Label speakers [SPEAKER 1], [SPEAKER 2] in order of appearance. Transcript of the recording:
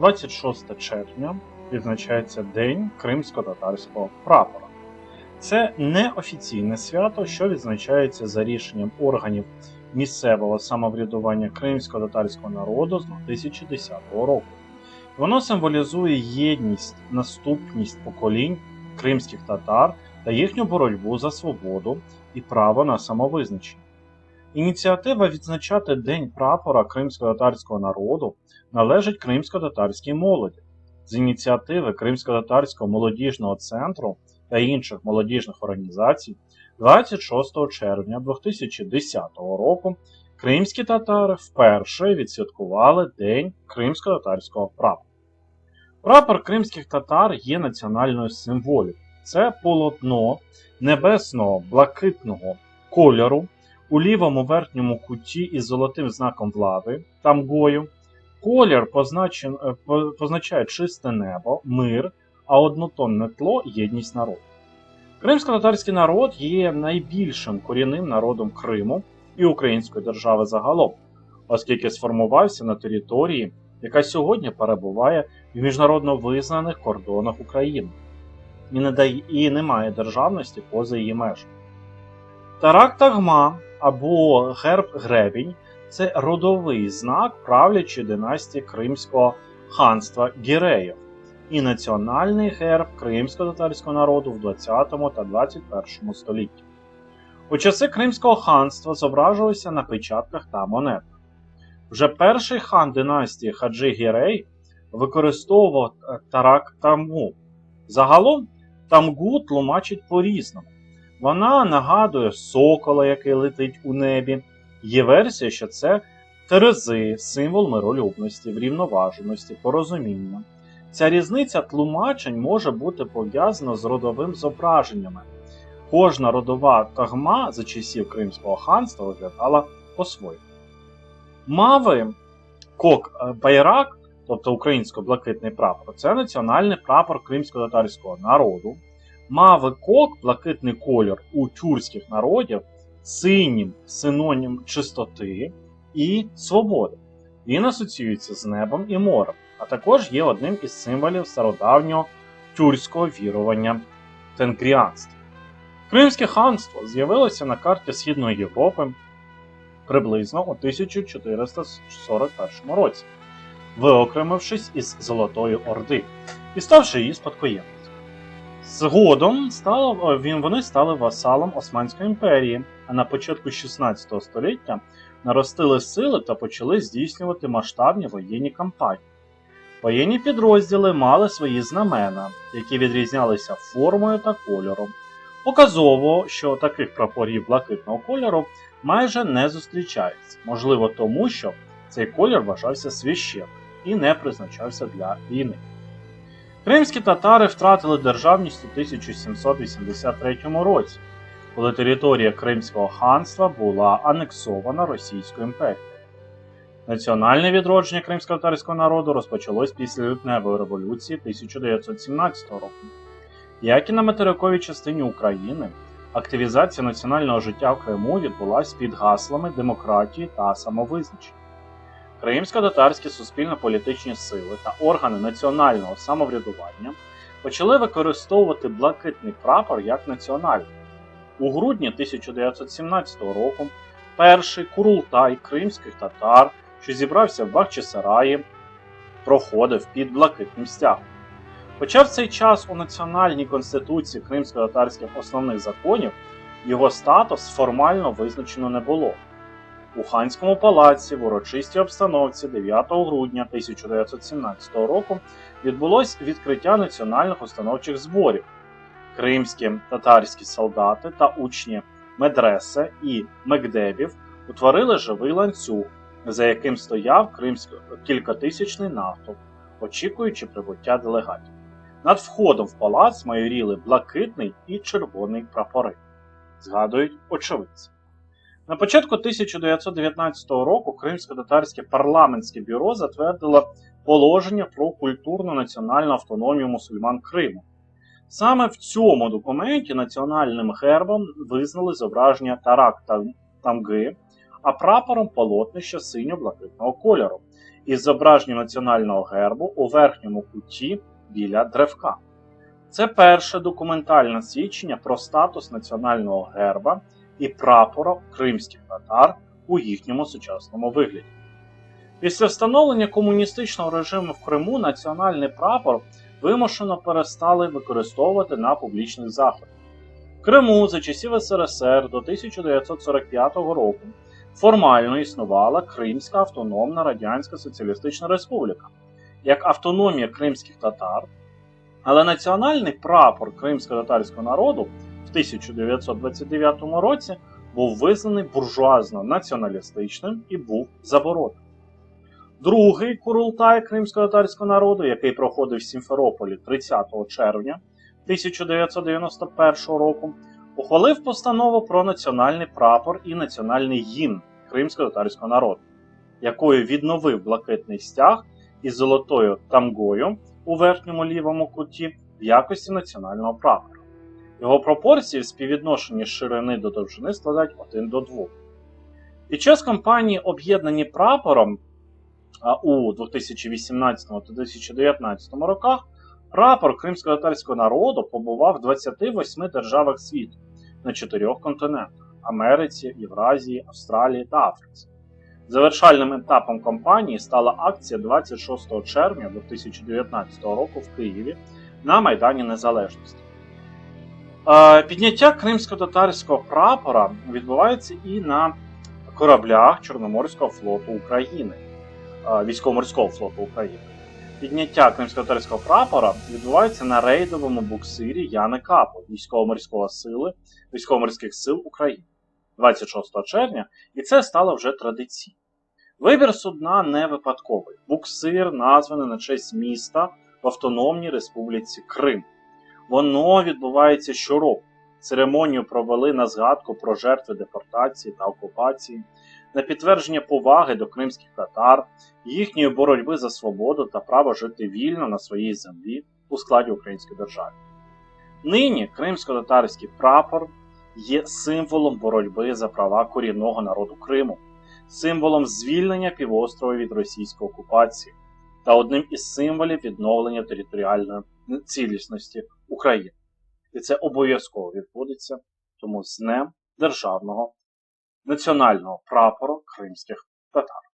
[SPEAKER 1] 26 червня відзначається День кримсько-татарського прапора. Це неофіційне свято, що відзначається за рішенням органів місцевого самоврядування кримсько-татарського народу з 2010 року. Воно символізує єдність, наступність поколінь кримських татар та їхню боротьбу за свободу і право на самовизначення. Ініціатива відзначати День прапора кримсько-татарського народу належить кримсько-татарській молоді. З ініціативи Кримсько-татарського молодіжного центру та інших молодіжних організацій 26 червня 2010 року кримські татари вперше відсвяткували День кримсько-татарського прапора. Прапор кримських татар є національною символікою. Це полотно небесного блакитного кольору у лівому верхньому куті із золотим знаком влади тамгою. Колір позначен, е, позначає чисте небо, мир, а однотонне тло єдність народу. Кримсько-татарський народ є найбільшим корінним народом Криму і Української держави загалом, оскільки сформувався на території, яка сьогодні перебуває в міжнародно визнаних кордонах України і не, дає, і не має державності поза її межами. Тарак Тагма або герб Гребінь це родовий знак правлячої династії Кримського ханства Гіреїв і національний герб кримсько-татарського народу в 20 та 21 столітті. У часи Кримського ханства зображувався на печатках та монетах. Вже перший хан династії Хаджи Гірей використовував тарак тамгу. Загалом тамгу тлумачить по-різному. Вона нагадує сокола, який летить у небі. Є версія, що це терези, символ миролюбності, врівноваженості, порозуміння. Ця різниця тлумачень може бути пов'язана з родовим зображеннями. Кожна родова тагма за часів Кримського ханства виглядала по-своєму. Мави кок е, тобто українсько-блакитний прапор, це національний прапор кримсько-татарського народу. Мави кок, блакитний колір у тюркських народів, синім синонім чистоти і свободи. Він асоціюється з небом і морем, а також є одним із символів стародавнього тюркського вірування тенкріанства. Кримське ханство з'явилося на карті Східної Європи приблизно у 1441 році, виокремившись із Золотої Орди і ставши її спадкоємцем. Згодом стало, він, вони стали васалом Османської імперії, а на початку 16 століття наростили сили та почали здійснювати масштабні воєнні кампанії. Воєнні підрозділи мали свої знамена, які відрізнялися формою та кольором. Показово, що таких прапорів блакитного кольору майже не зустрічається, можливо, тому що цей колір вважався священним і не призначався для війни. Кримські татари втратили державність у 1783 році, коли територія Кримського ханства була анексована Російською імперією. Національне відродження кримсько-татарського народу розпочалось після лютневої революції 1917 року. Як і на материковій частині України, активізація національного життя в Криму відбулася під гаслами демократії та самовизначення. Кримсько-татарські суспільно-політичні сили та органи національного самоврядування почали використовувати блакитний прапор як національний. У грудні 1917 року перший курултай кримських татар, що зібрався в Бахчисараї, проходив під блакитним стягом. Хоча в цей час у Національній конституції кримсько-татарських основних законів його статус формально визначено не було. У ханському палаці в урочистій обстановці 9 грудня 1917 року відбулось відкриття національних установчих зборів. Кримські татарські солдати та учні медресе і мекдебів утворили живий ланцюг, за яким стояв кількатисячний натовп, очікуючи прибуття делегатів. Над входом в палац майоріли блакитний і червоний прапори, згадують очевидці. На початку 1919 року Кримсько-татарське парламентське бюро затвердило положення про культурну національну автономію мусульман Криму. Саме в цьому документі національним гербом визнали зображення Тарак Тамги, а прапором полотнища синьо-блакитного кольору із зображенням національного гербу у верхньому куті біля древка. Це перше документальне свідчення про статус національного герба і прапора кримських татар у їхньому сучасному вигляді. Після встановлення комуністичного режиму в Криму національний прапор вимушено перестали використовувати на публічних заходах. В Криму за часів СРСР до 1945 року формально існувала Кримська Автономна Радянська Соціалістична Республіка як автономія кримських татар, але національний прапор кримсько-татарського народу в 1929 році був визнаний буржуазно-націоналістичним і був заборонений. Другий курултай кримсько-татарського народу, який проходив в Сімферополі 30 червня 1991 року, ухвалив постанову про національний прапор і національний гімн кримсько-татарського народу, якою відновив блакитний стяг із золотою тамгою у верхньому лівому куті в якості національного прапора. Його пропорції в співвідношенні ширини до довжини складають 1 до 2. Під час кампанії Об'єднані прапором у 2018-2019 роках прапор кримсько-татарського народу побував в 28 державах світу на чотирьох континентах Америці, Євразії, Австралії та Африці. Завершальним етапом кампанії стала акція 26 червня 2019 року в Києві на Майдані Незалежності. Е, Підняття кримсько-татарського прапора відбувається і на кораблях Чорноморського флоту України, е, військово-морського флоту України. Підняття кримсько-татарського прапора відбувається на рейдовому буксирі Яни Капо військово-морського сили військово-морських сил України 26 червня, і це стало вже традиційним. Вибір судна не випадковий. Буксир названий на честь міста в Автономній Республіці Крим. Воно відбувається щороку. Церемонію провели на згадку про жертви депортації та окупації, на підтвердження поваги до кримських татар, їхньої боротьби за свободу та право жити вільно на своїй землі у складі української держави. Нині кримсько-татарський прапор є символом боротьби за права корінного народу Криму, символом звільнення півострова від російської окупації та одним із символів відновлення територіальної цілісності України. І це обов'язково відбудеться тому з Днем державного національного прапору кримських татар.